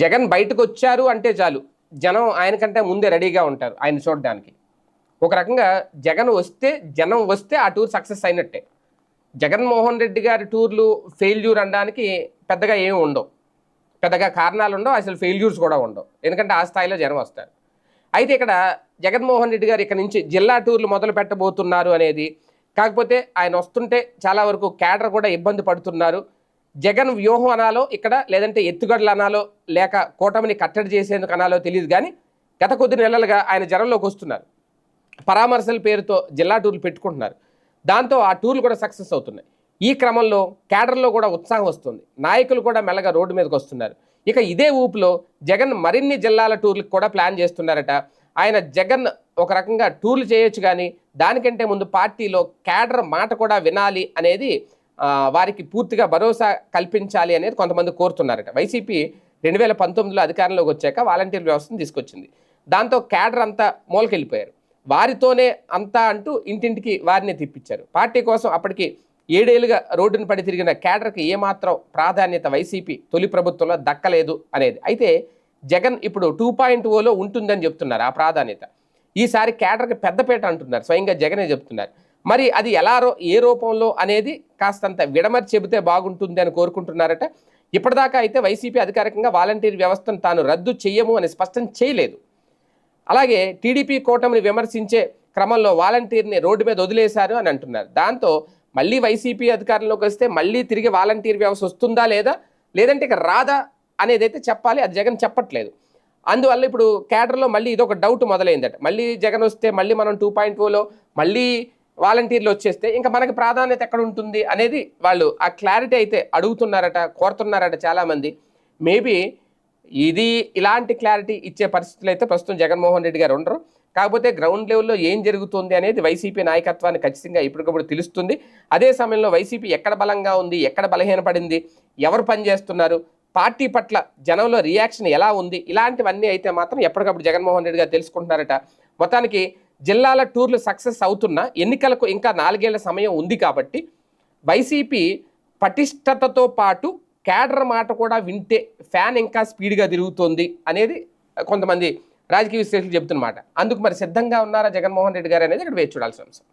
జగన్ బయటకు వచ్చారు అంటే చాలు. జనం ఆయన కంటే ముందే రెడీగా ఉంటారు ఆయన చూడడానికి. ఒక రకంగా జగన్ వస్తే జనం వస్తే ఆ టూర్ సక్సెస్ అయినట్టే. జగన్మోహన్ రెడ్డి గారి టూర్లు ఫెయిల్యూర్ అనడానికి పెద్దగా ఏమి ఉండవు. పెద్దగా కారణాలు ఉండవు అసలు ఫెయిల్యూర్స్ కూడా ఉండవు. ఎందుకంటే ఆ స్థాయిలో జనం వస్తారు. అయితే ఇక్కడ జగన్మోహన్ రెడ్డి గారు ఇక్కడ నుంచి జిల్లా టూర్లు మొదలు పెట్టబోతున్నారు అనేది కాకపోతే ఆయన వస్తుంటే చాలా వరకు క్యాడర్ కూడా ఇబ్బంది పడుతున్నారు. జగన్ వ్యూహం అనాలో ఇక్కడ లేదంటే ఎత్తుగడలు అనాలో లేక కూటమిని కట్టడి చేసేందుకు అనాలో తెలియదు కానీ గత కొద్ది నెలలుగా ఆయన జనంలోకి వస్తున్నారు. పరామర్శల పేరుతో జిల్లా టూర్లు పెట్టుకుంటున్నారు. దాంతో ఆ టూర్లు కూడా సక్సెస్ అవుతున్నాయి. ఈ క్రమంలో క్యాడర్లో కూడా ఉత్సాహం వస్తుంది. నాయకులు కూడా మెల్లగా రోడ్డు మీదకి వస్తున్నారు. ఇక ఇదే ఊపులో జగన్ మరిన్ని జిల్లాల టూర్లకు కూడా ప్లాన్ చేస్తున్నారట. ఆయన జగన్ ఒక రకంగా టూర్లు చేయొచ్చు కానీ దానికంటే ముందు పార్టీలో క్యాడర్ మాట కూడా వినాలి అనేది వారికి పూర్తిగా భరోసా కల్పించాలి అనేది కొంతమంది కోరుతున్నారట. వైసీపీ రెండు వేల పంతొమ్మిదిలో అధికారంలోకి వచ్చాక వాలంటీర్ వ్యవస్థను తీసుకొచ్చింది. దాంతో క్యాడర్ అంతా మూలకెళ్ళిపోయారు. వారితోనే అంతా అంటూ ఇంటింటికి వారిని తిప్పించారు. పార్టీ కోసం అప్పటికి ఏడేళ్ళుగా రోడ్డును పడి తిరిగిన క్యాడర్కి ఏమాత్రం ప్రాధాన్యత వైసీపీ తొలి ప్రభుత్వంలో దక్కలేదు అనేది. అయితే జగన్ ఇప్పుడు టూ పాయింట్ ఓలో ఉంటుందని చెప్తున్నారు ఆ ప్రాధాన్యత. ఈసారి క్యాడర్కి పెద్దపేట అంటున్నారు. స్వయంగా జగనే చెప్తున్నారు. మరి అది ఎలా రో ఏ రూపంలో అనేది కాస్తంత విడమరి చెబితే బాగుంటుంది అని కోరుకుంటున్నారట. ఇప్పటిదాకా అయితే వైసీపీ అధికారికంగా వాలంటీర్ వ్యవస్థను తాను రద్దు చేయము అని స్పష్టం చేయలేదు. అలాగే టీడీపీ కూటమిని విమర్శించే క్రమంలో వాలంటీర్ని రోడ్డు మీద వదిలేశారు అని అంటున్నారు. దాంతో మళ్ళీ వైసీపీ అధికారంలోకి వస్తే మళ్ళీ తిరిగి వాలంటీర్ వ్యవస్థ వస్తుందా లేదా? లేదంటే ఇక రాదా అనేది అయితే చెప్పాలి. అది జగన్ చెప్పట్లేదు. అందువల్ల ఇప్పుడు క్యాడర్లో మళ్ళీ ఇదొక డౌట్ మొదలైందట. మళ్ళీ జగన్ వస్తే మళ్ళీ మనం టూ పాయింట్ ఓలో మళ్ళీ వాలంటీర్లు వచ్చేస్తే ఇంకా మనకి ప్రాధాన్యత ఎక్కడ ఉంటుంది అనేది వాళ్ళు ఆ క్లారిటీ అయితే అడుగుతున్నారట కోరుతున్నారట చాలామంది. మేబీ ఇది ఇలాంటి క్లారిటీ ఇచ్చే పరిస్థితులు అయితే ప్రస్తుతం జగన్మోహన్ రెడ్డి గారు ఉండరు. కాకపోతే గ్రౌండ్ లెవెల్లో ఏం జరుగుతుంది అనేది వైసీపీ నాయకత్వాన్ని ఖచ్చితంగా ఇప్పటికప్పుడు తెలుస్తుంది. అదే సమయంలో వైసీపీ ఎక్కడ బలంగా ఉంది ఎక్కడ బలహీనపడింది ఎవరు పనిచేస్తున్నారు పార్టీ పట్ల జనంలో రియాక్షన్ ఎలా ఉంది ఇలాంటివన్నీ అయితే మాత్రం ఎప్పటికప్పుడు జగన్మోహన్ రెడ్డి గారు తెలుసుకుంటున్నారట. మొత్తానికి జిల్లాల టూర్లు సక్సెస్ అవుతున్న ఎన్నికలకు ఇంకా నాలుగేళ్ళ సమయం ఉంది కాబట్టి వైసీపీ పటిష్టతతో పాటు క్యాడర్ మాట కూడా వింటే ఫ్యాన్ ఇంకా స్పీడ్గా తిరుగుతోంది అనేది కొంతమంది రాజకీయ విశ్లేషకులు చెబుతున్నమాట. అందుకు మరి సిద్ధంగా ఉన్నారా జగన్మోహన్ రెడ్డి గారు అనేది ఇక్కడ వేచి చూడాల్సిన అంశం.